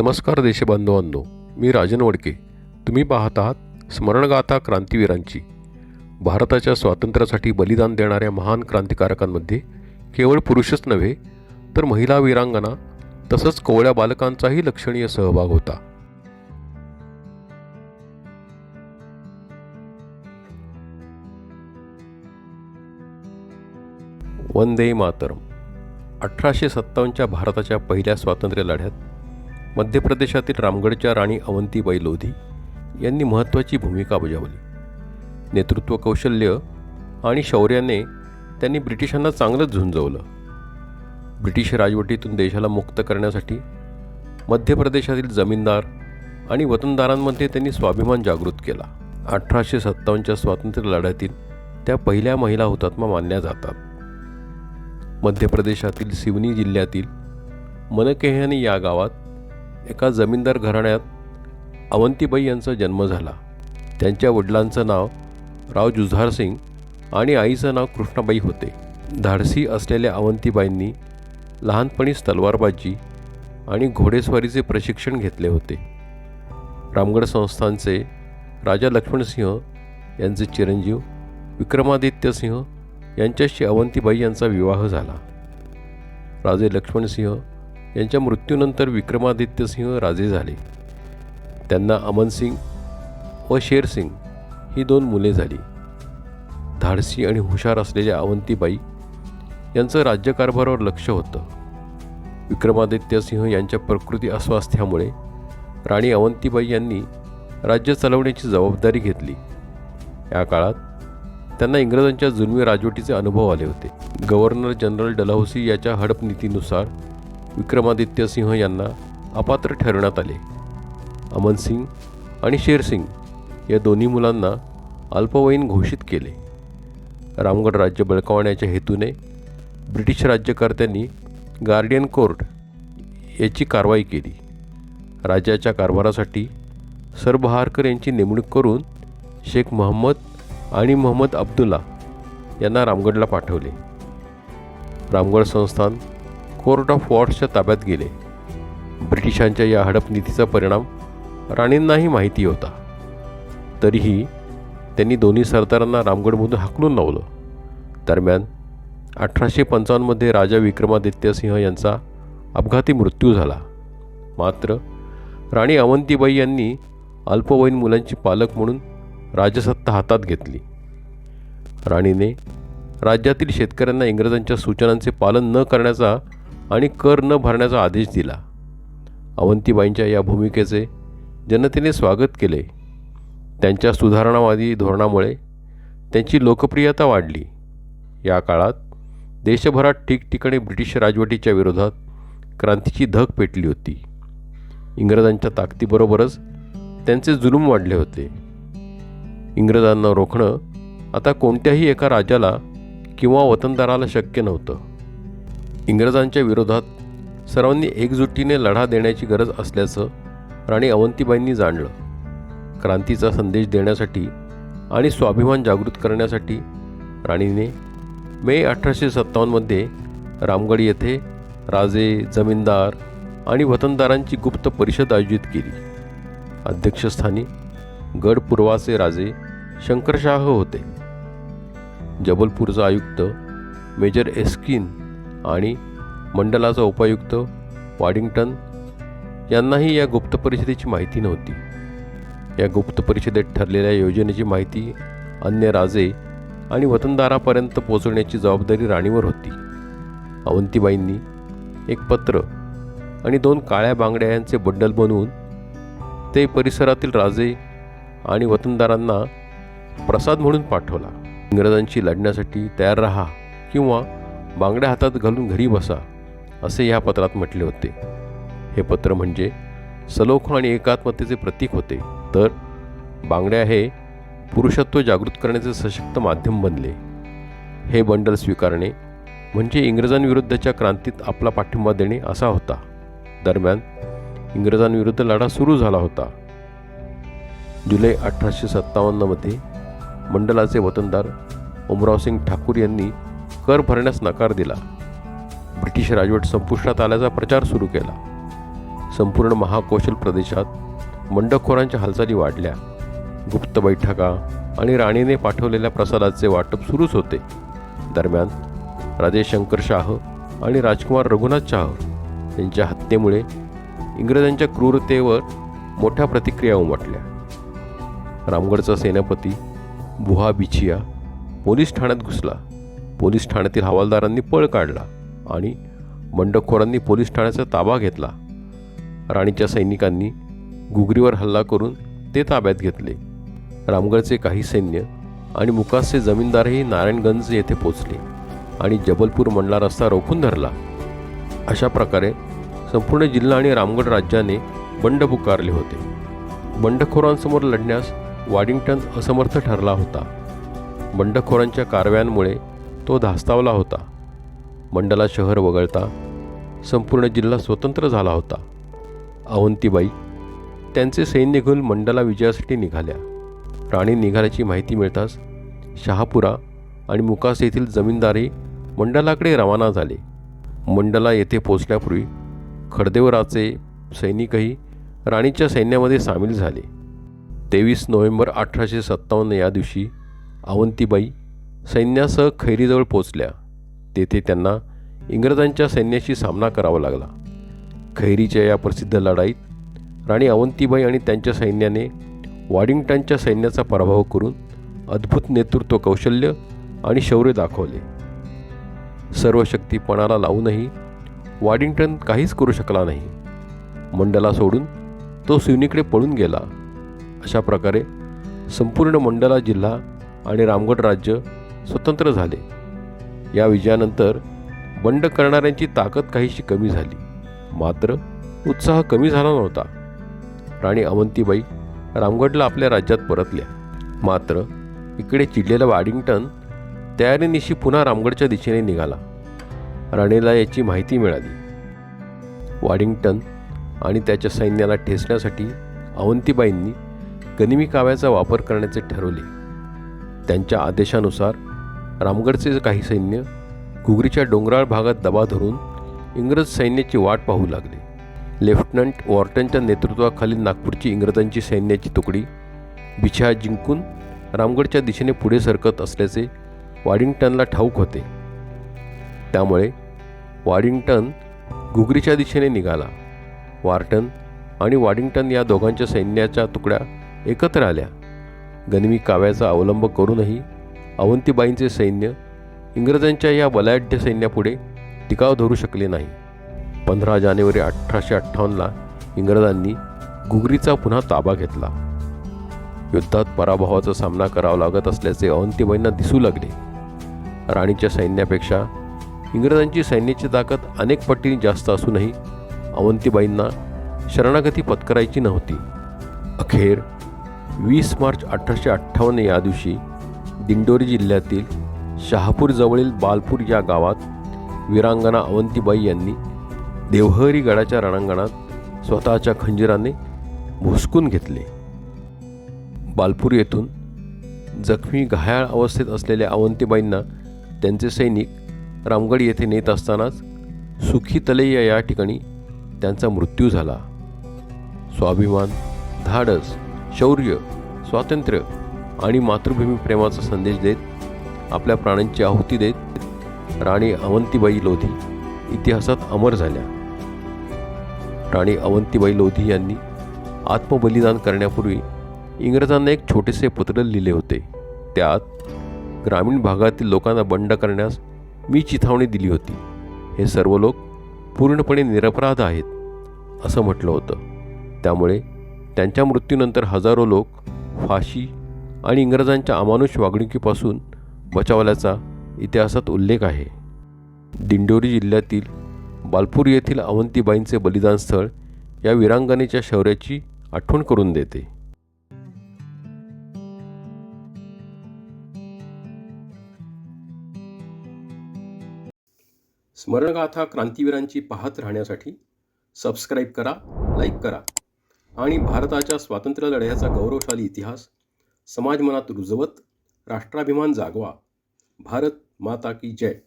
नमस्कार देशबांधवांनो मी राजन वडके. तुम्ही पाहत आहात स्मरणगाथा क्रांतीवीरांची. भारताच्या स्वातंत्र्यासाठी बलिदान देणाऱ्या महान क्रांतिकारकांमध्ये केवळ पुरुषच नव्हे तर महिला वीरांगना तसंच कोवळ्या बालकांचाही लक्षणीय सहभाग होता. वंदे मातरम. अठराशे सत्तावन्नच्या भारताच्या पहिल्या स्वातंत्र्य लढ्यात मध्य प्रदेशातील रामगडच्या राणी अवंतीबाई लोधी यांनी महत्त्वाची भूमिका बजावली. नेतृत्व कौशल्य आणि शौर्याने त्यांनी ब्रिटिशांना चांगलंच झुंजवलं. ब्रिटिश राजवटीतून देशाला मुक्त करण्यासाठी मध्य प्रदेशातील जमीनदार आणि वतनदारांमध्ये त्यांनी स्वाभिमान जागृत केला. अठराशे सत्तावन्नच्या स्वातंत्र्य लढ्यातील त्या पहिल्या महिला हुतात्मा मानल्या जातात. मध्य प्रदेशातील सिवनी जिल्ह्यातील मनकेहनी या गावात एका जमीनदार घराण्यात अवंतीबाई यांचा जन्म झाला. त्यांच्या वडिलांचं नाव राव जुझार सिंग आणि आईचं नाव कृष्णाबाई होते. धाडसी असलेल्या अवंतीबाईंनी लहानपणीच तलवारबाजी आणि घोडेस्वारीचे प्रशिक्षण घेतले होते. रामगड संस्थानचे राजा लक्ष्मणसिंह यांचे चिरंजीव विक्रमादित्य सिंह यांच्याशी अवंतीबाई यांचा विवाह झाला. राजे लक्ष्मणसिंह यांच्या मृत्यूनंतर विक्रमादित्य सिंह राजे झाले. त्यांना अमनसिंग व शेरसिंग ही दोन मुले झाली. धाडसी आणि हुशार असलेल्या अवंतीबाई यांचं राज्यकारभारावर लक्ष होतं. विक्रमादित्य सिंह यांच्या प्रकृती अस्वास्थ्यामुळे राणी अवंतीबाई यांनी राज्य चालवण्याची जबाबदारी घेतली. या काळात त्यांना इंग्रजांच्या जुलमी राजवटीचे अनुभव आले होते. गव्हर्नर जनरल डलहौसी याच्या हडप नीतीनुसार विक्रमादित्य सिंह यांना अपात्र ठरवण्यात आले. अमनसिंग आणि शेरसिंग या दोन्ही मुलांना अल्पवयीन घोषित केले. रामगड राज्य बळकावण्याच्या हेतूने ब्रिटिश राज्यकर्त्यांनी गार्डियन कोर्ट याची कारवाई केली. राज्याच्या कारभारासाठी सर बहारकर यांची नेमणूक करून शेख मोहम्मद आणि मोहम्मद अब्दुल्ला यांना रामगडला पाठवले. रामगड संस्थान कोर्ट ऑफ वॉर्ड्सच्या ताब्यात गेले. ब्रिटिशांच्या या हडपनीतीचा परिणाम राणींनाही माहिती होता. तरीही त्यांनी दोन्ही सरदारांना रामगडमधून हाकलून लावलं. दरम्यान अठराशे पंचावन्नमध्ये राजा विक्रमादित्य सिंह यांचा अपघाती मृत्यू झाला. मात्र राणी अवंतीबाई यांनी अल्पवयीन मुलांची पालक म्हणून राजसत्ता हातात घेतली. राणीने राज्यातील शेतकऱ्यांना इंग्रजांच्या सूचनांचे पालन न करण्याचा आणि कर न भरण्याचा आदेश दिला. अवंतीबाईंच्या या भूमिकेचे जनतेने स्वागत केले. त्यांच्या सुधारणावादी धोरणामुळे त्यांची लोकप्रियता वाढली. या काळात देशभरात ठिकठिकाणी ब्रिटिश राजवटीच्या विरोधात क्रांतीची धग पेटली होती. इंग्रजांच्या ताकदीबरोबरच त्यांचे जुलूम वाढले होते. इंग्रजांना रोखणं आता कोणत्याही एका राजाला किंवा वतनदाराला शक्य नव्हतं. इंग्रजांच्या विरोधात सर्वांनी एकजुटीने लढा देण्याची गरज असल्याचं राणी अवंतीबाईंनी जाणलं. क्रांतीचा संदेश देण्यासाठी आणि स्वाभिमान जागृत करण्यासाठी राणीने मे अठराशे सत्तावन्नमध्ये रामगड येथे राजे जमीनदार आणि वतनदारांची गुप्त परिषद आयोजित केली. अध्यक्षस्थानी गडपूर्वाचे राजे शंकरशाह होते. जबलपूरचा आयुक्त मेजर एस्किन आणि मंडलाचा उपायुक्त वाडिंग्टन यांनाही या गुप्त परिषदेची माहिती नव्हती. या गुप्त परिषदेत ठरलेल्या योजनेची माहिती अन्य राजे आणि वतनदारापर्यंत पोचवण्याची जबाबदारी राणीवर होती. अवंतीबाईंनी एक पत्र आणि दोन काळ्या बांगड्या यांचे बंडल बनवून ते परिसरातील राजे आणि वतनदारांना प्रसाद म्हणून पाठवला. इंग्रजांशी लढण्यासाठी तयार राहा किंवा बांगड्या हातात घालून घरी बसा असे या पत्रात म्हटले होते. हे पत्र म्हणजे सलोख आणि एकात्मतेचे प्रतीक होते. तर बांगड्या हे पुरुषत्व जागृत करण्याचे सशक्त माध्यम बनले. हे बंडल स्वीकारणे म्हणजे इंग्रजांविरुद्धच्या क्रांतीत आपला पाठिंबा देणे असा होता. दरम्यान इंग्रजांविरुद्ध लढा सुरू झाला होता. जुलै अठराशे सत्तावन्नमध्ये मंडलाचे वतनदार उमरावसिंग ठाकूर यांनी कर भरण्यास नकार दिला. ब्रिटिश राजवट संपुष्टात आल्याचा प्रचार सुरू केला. संपूर्ण महाकौशल प्रदेशात मंडखोरांच्या हालचाली वाढल्या. गुप्त बैठका आणि राणीने पाठवलेल्या प्रसादाचे वाटप सुरूच होते. दरम्यान राजे शंकर शाह आणि राजकुमार रघुनाथ शाह यांच्या हत्येमुळे इंग्रजांच्या क्रूरतेवर मोठ्या प्रतिक्रिया उमटल्या. रामगडचा सेनापती बुहा बिछिया पोलीस ठाण्यात घुसला. पोलीस ठाण्यातील हवालदारांनी पळ काढला आणि बंडखोरांनी पोलीस ठाण्याचा ताबा घेतला. राणीच्या सैनिकांनी गुगरीवर हल्ला करून ते ताब्यात घेतले. रामगडचे काही सैन्य आणि मुकासचे जमीनदारही नारायणगंज येथे पोचले आणि जबलपूर मंडला रस्ता रोखून धरला. अशा प्रकारे संपूर्ण जिल्हा आणि रामगड राज्याने बंड पुकारले होते. बंडखोरांसमोर लढण्यास वॉडिंग्टन असमर्थ ठरला होता. बंडखोरांच्या कारव्यांमुळे तो धास्तावला होता. मंडला शहर वगळता संपूर्ण जिल्हा स्वतंत्र झाला होता. अवंतीबाई त्यांचे सैन्य घेऊन मंडला विजयासाठी निघाल्या. राणी निघाल्याची माहिती मिळताच शहापुरा आणि मुकास येथील जमीनदारही मंडलाकडे रवाना झाले. मंडला येथे पोचल्यापूर्वी खडदेवराचे सैनिकही राणीच्या सैन्यामध्ये सामील झाले. तेवीस नोव्हेंबर अठराशे सत्तावन्न या दिवशी अवंतीबाई सैन्यासह खैरीजवळ पोचल्या. तेथे त्यांना इंग्रजांच्या सैन्याशी सामना करावा लागला. खैरीच्या या प्रसिद्ध लढाईत राणी अवंतीबाई आणि त्यांच्या सैन्याने वॉडिंग्टनच्या सैन्याचा पराभव करून अद्भुत नेतृत्व कौशल्य आणि शौर्य दाखवले. सर्व शक्तीपणाला लावूनही वॉडिंग्टन काहीच करू शकला नाही. मंडला सोडून तो सिवनीकडे पळून गेला. अशा प्रकारे संपूर्ण मंडला जिल्हा आणि रामगड राज्य स्वतंत्र झाले. या विजयानंतर बंड करणाऱ्यांची ताकद काहीशी कमी झाली. मात्र उत्साह कमी झाला नव्हता. राणी अवंतीबाई रामगडला आपल्या राज्यात परतल्या. मात्र इकडे चिडलेला वॉडिंग्टन तयारीनिशी पुन्हा रामगडच्या दिशेने निघाला. राणीला याची माहिती मिळाली. वॉडिंग्टन आणि त्याच्या सैन्याला ठेचण्यासाठी अवंतीबाईंनी गनिमी काव्याचा वापर करण्याचे ठरवले. त्यांच्या आदेशानुसार रामगडचे काही सैन्य घुगरीच्या डोंगराळ भागात दबा धरून इंग्रज सैन्याची वाट पाहू लागले. लेफ्टनंट वॉर्टनच्या नेतृत्वाखालील नागपूरची इंग्रजांची सैन्याची तुकडी बिछा जिंकून रामगडच्या दिशेने पुढे सरकत असल्याचे वॉडिंग्टनला ठाऊक होते. त्यामुळे वॉडिंग्टन घुगरीच्या दिशेने निघाला. वॉर्टन आणि वॉडिंग्टन या दोघांच्या सैन्याच्या तुकड्या एकत्र आल्या. गनिमी काव्याचा अवलंब करूनही अवंतीबाईंचे सैन्य इंग्रजांच्या या बलाढ्य सैन्यापुढे टिकाव धरू शकले नाही. पंधरा जानेवारी अठराशे अठ्ठावन्नला इंग्रजांनी गुगरीचा पुन्हा ताबा घेतला. युद्धात पराभवाचा सामना करावा लागत असल्याचे अवंतीबाईंना दिसू लागले. राणीच्या सैन्यापेक्षा इंग्रजांची सैन्याची ताकद अनेक पटीने जास्त असूनही अवंतीबाईंना शरणागती पत्करायची नव्हती. अखेर वीस मार्च अठराशे अठ्ठावन्न या दिवशी दिंडोरी जिल्ह्यातील शहापूरजवळील बालपूर या गावात वीरांगना अवंतीबाई यांनी देवहरी गडाच्या रणांगणात स्वतःच्या खंजिराने भुसकून घेतले. बालपूर येथून जखमी घायाळ अवस्थेत असलेल्या अवंतीबाईंना त्यांचे सैनिक रामगड येथे नेत असतानाच सुखी तलैया या ठिकाणी त्यांचा मृत्यू झाला. स्वाभिमान धाडस शौर्य स्वातंत्र्य आणि मातृभूमी प्रेमाचा संदेश देत आपल्या प्राणांची आहुती देत राणी अवंतीबाई लोधी इतिहासात अमर झाल्या. राणी अवंतीबाई लोधी यांनी आत्मबलिदान करण्यापूर्वी इंग्रजांना एक छोटेसे पत्र लिहिले होते. त्यात ग्रामीण भागातील लोकांना बंड करण्यास मी चिथावणी दिली होती. हे सर्व लोक पूर्णपणे निरपराध आहेत असं म्हटलं होतं. त्यामुळे त्यांच्या मृत्यूनंतर हजारो लोक फाशी आणि इंग्रजांच्या अमानुष वागणुकीपासून बचावल्याचा इतिहासात उल्लेख आहे. दिंडोरी जिल्ह्यातील बालपूर येथील अवंतीबाईंचे बलिदान स्थळ या वीरांगणेच्या शौर्याची आठवण करून देते. स्मरणगाथा क्रांतीवीरांची पाहत राहण्यासाठी सबस्क्राईब करा लाईक करा आणि भारताच्या स्वातंत्र्य लढ्याचा गौरवशाली इतिहास समाज मनात रुजवत राष्ट्राभिमान जागवा. भारत माता की जय.